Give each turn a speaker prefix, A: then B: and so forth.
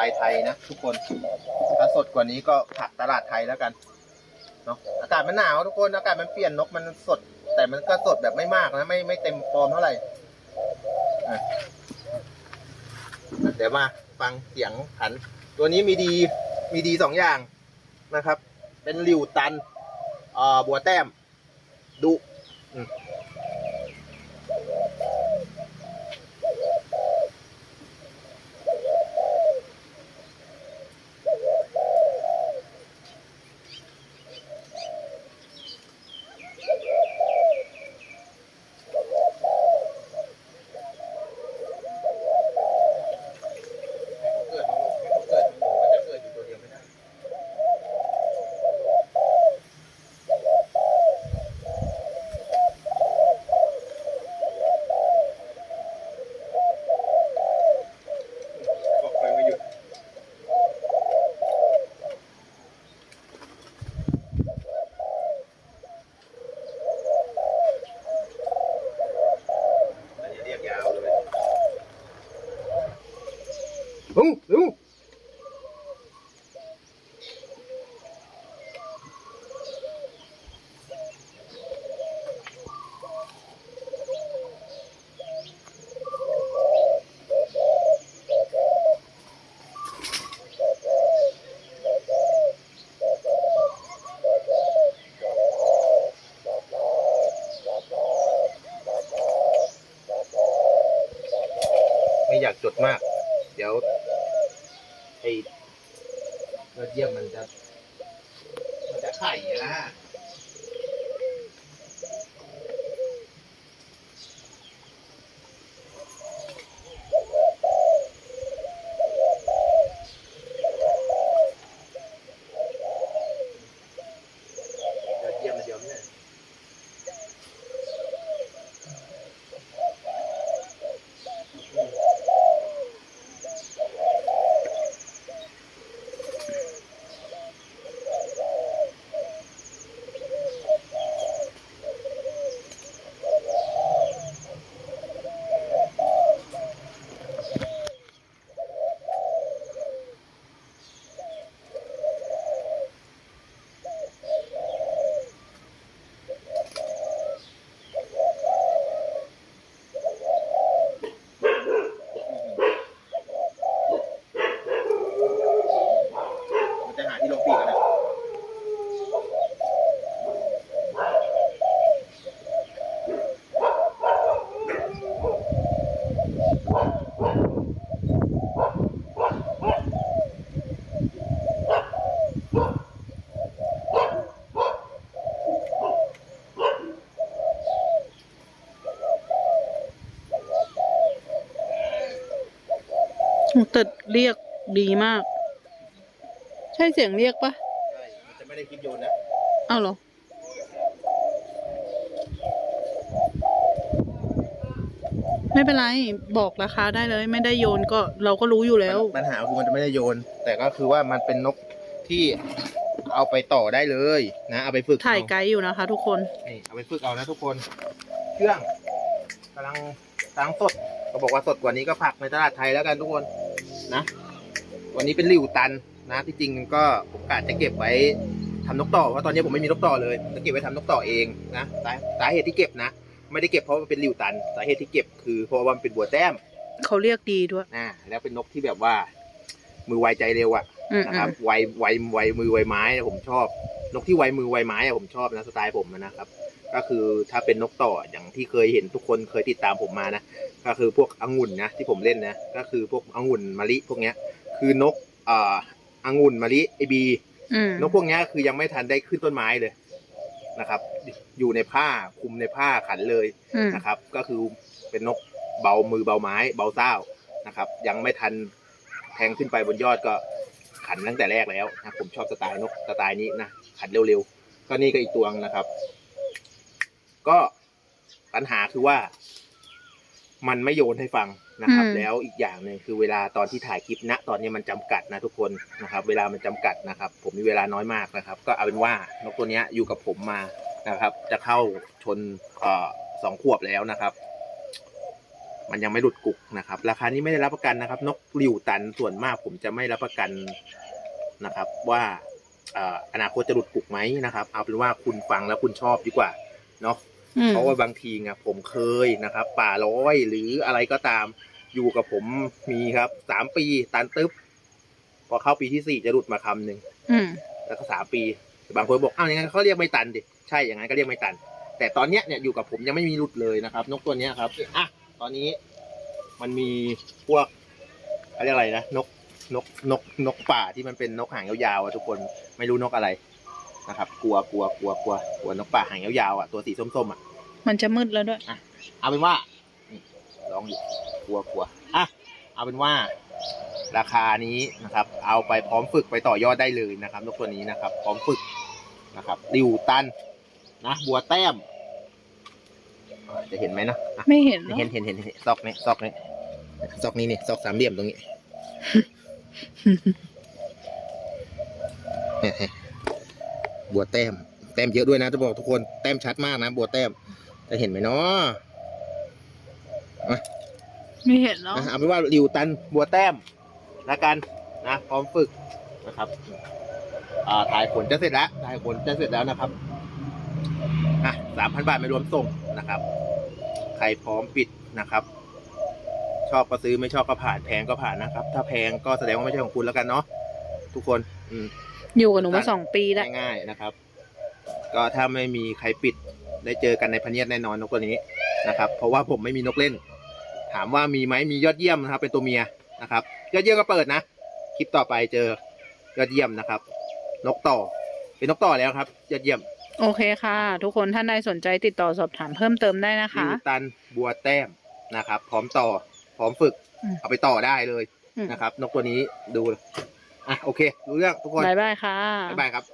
A: ลายไทยนะทุกคนถ้าสดกว่านี้ก็ผักตลาดไทยแล้วกันเนาะอากาศมันหนาวทุกคนอากาศมันเปลี่ยนนกมันสด แต่มันก็สดแบบไม่มากนะไม่ไม่เต็มฟอร์มเท่าไหร่อะเดี๋ยวมาฟังเสียงหัน ตัวนี้มีดีมีดีสองอย่างนะครับ เป็นหลิวตันอ่อบัวแต้มดุอืม เกิดของผมเกิดของผมมันจะเกิดอยู่ตัวเดียวไม่ได้ บอกไปไม่หยุดแล้วอย่าเรียกยาวเลย ลุงลุงไม่อยากจดมาก เดี๋ยว ไอ้ยอดเยี่ยมมันจะมันจะไข่นะยอดเยี่ยมมันเดียวเนี่ย มันจะหาที่ลงปีกกันนะ
B: แต่เรียกดีมาก ใช่เสียงเรียกปะ
A: ใช่มันจะไม่ได้คิดโยนนะ
B: อ้าวเหรอ ไม่เป็นไร บอกราคาได้เลย ไม่ได้โยนก็เราก็รู้อยู่แล้ว
A: ปัญหาคือมันจะไม่ได้โยน แต่ก็คือว่ามันเป็นนกที่เอาไปต่อได้เลยนะ เอาไปฝึก
B: ถ่าย
A: เอ
B: ไกด์อยู่นะคะ ทุกคน
A: นี่เอาไปฝึกเอานะทุกคน เครื่องกำลังกำลังสด ก็บอกว่าสดกว่านี้ก็ผักในตลาดไทยแล้วกันทุกคน นะวันนี้เป็นหลิวตันนะที่จริงก็ผมกะจะเก็บไว้ทำนกต่อเพราะตอนนี้ผมไม่มีนกต่อเลยจะเก็บไว้ทำนกต่อเองนะสาสาเหตุที่เก็บนะ ไม่ได้เก็บเพราะมันเป็นหลิวตัน สาเหตุที่เก็บคือเพราะว่ามันเป็นบัวแต้ม
B: เขาเรียกดีด้วย
A: นะแล้วเป็นนกที่แบบว่า มือไวใจเร็วอะ
B: อืม
A: นะครับไวไวไวมือไวไม้เนี่ยผมชอบ นกที่ไวมือไวไม้อะผมชอบนะสไตล์ผมอะนะครับ ก็คือถ้าเป็นนกต่ออย่างที่เคยเห็นทุกคนเคยติดตามผมมานะ ก็คือพวกองุ่นนะที่ผมเล่นนะ ก็คือพวกองุ่นมะลิพวกเนี้ย คือนกเอ่อองุ่นมะลิไอบี
B: อืม
A: นกพวกเนี้ยคือยังไม่ทันได้ขึ้นต้นไม้เลยนะครับ อยู่ในผ้าคลุมในผ้าขันเลย
B: อืม
A: นะครับ ก็คือเป็นนกเบามือเบาไม้เบาเศร้านะครับ ยังไม่ทันแทงขึ้นไปบนยอดก็ขันตั้งแต่แรกแล้วนะผมชอบสไตล์นกสไตล์นี้นะขันเร็วๆก็นี่ก็อีกตัวนึงนะครับ ก็ปัญหาคือว่า มันไม่โยนให้ฟังนะครับ
B: อืม
A: แล้วอีกอย่างหนึ่งคือเวลาตอนที่ถ่ายคลิปณตอนนี้มันจำกัดนะทุกคนนะครับ เวลามันจำกัดนะครับ ผมมีเวลาน้อยมากนะครับ ก็เอาเป็นว่านกตัวเนี้ยอยู่กับผมมานะครับ จะเข้าชนเอ่อสองขวบแล้วนะครับ มันยังไม่หลุดกุกนะครับ ราคานี้ไม่ได้รับประกันนะครับ นกหลิวตันส่วนมาก ผมจะไม่รับประกันนะครับ ว่าเอ่ออนาคตจะหลุดกุกไหมนะครับ เอาเป็นว่าคุณฟังแล้วคุณชอบดีกว่า เนาะ
B: อืม
A: เพราะว่าบางทีไงผมเคยนะครับ ป่าร้อยหรืออะไรก็ตามอยู่กับผมมีครับสามปีตันตึ๊บพอเข้าปีที่สี่จะหลุดมาคำหนึ่ง
B: อืม
A: แล้วก็สามปีบางคนบอกอ้าวอย่างนั้นเขาเรียกไม่ตันดิใช่อย่างนั้นก็เรียกไม่ตัน แต่ตอนเนี้ยเนี่ยอยู่กับผมยังไม่มีหลุดเลยนะครับ นกตัวเนี้ยครับอะตอนนี้มันมีพวกเขาเรียกอะไรนะนกนกนกนกป่าที่มันเป็นนกหางยาวๆอะทุกคนไม่รู้นกอะไร นะครับ กลัวกลัวกลัวกลัวกลัวนกป่าหางยาวๆอะตัวสีส้มๆอะ
B: มันจะมืดแล้วด้วย
A: เอาเป็นว่านี่ลองอยู่กลัวกลัวอะเอาเป็นว่าราคานี้นะครับ เอาไปพร้อมฝึกไปต่อยอดได้เลยนะครับนกตัวนี้นะครับ พร้อมฝึกนะครับริวตันนะบัวแต้มอ่าจะเห็นไหมนะอะ
B: ไม่เห็นเนอะ
A: เห็นเห็นเห็นเห็นซอกนี้ซอกนี้ซอกนี้นี่ซอกสามเหลี่ยมตรงนี้เนี่ยเห็น บัวแต้ม แต้มเยอะด้วยนะจะบอกทุกคนแต้มชัดมากนะ บัวแต้มจะเห็นไหมเนาะ
B: ไม่เห็นเนาะ
A: นะเอาเป็นว่าริวตันบัวแต้มละกันนะพร้อมฝึกนะครับอ่าถ่ายผลจะเสร็จแล้วถ่ายผลจะเสร็จแล้วนะครับอะสามพันบาทไม่รวมส่งนะครับ ใครพร้อมปิดนะครับ ชอบก็ซื้อไม่ชอบก็ผ่านแพงก็ผ่านนะครับ ถ้าแพงก็แสดงว่าไม่ใช่ของคุณแล้วกันเนาะทุกคน อืม
B: อยู่กับหนูมาสองปีแล้ว
A: ง่ายๆนะครับ ก็ถ้าไม่มีใครปิดได้เจอกันในพะเนียดแน่นอนนกตัวนี้นะครับ เพราะว่าผมไม่มีนกเล่น ถามว่ามีไหมมียอดเยี่ยมนะครับ เป็นตัวเมียนะครับยอดเยี่ยมก็เปิดนะคลิปต่อไปเจอยอดเยี่ยมนะครับ นกต่อ เป็นนกต่อแล้วครับ ยอดเยี่ยม
B: โอเคค่ะ ทุกคนท่านใดสนใจติดต่อสอบถามเพิ่มเติมได้นะคะ
A: ลิวตันบัวแต้มนะครับ พร้อมต่อ พร้อมฝึก
B: อืม
A: เอาไปต่อได้เลย
B: อืม
A: นะครับ นกตัวนี้ดู อะโอเครู้เรื่องทุกคน
B: บายบายค่ะ
A: บ๊ายบายครับ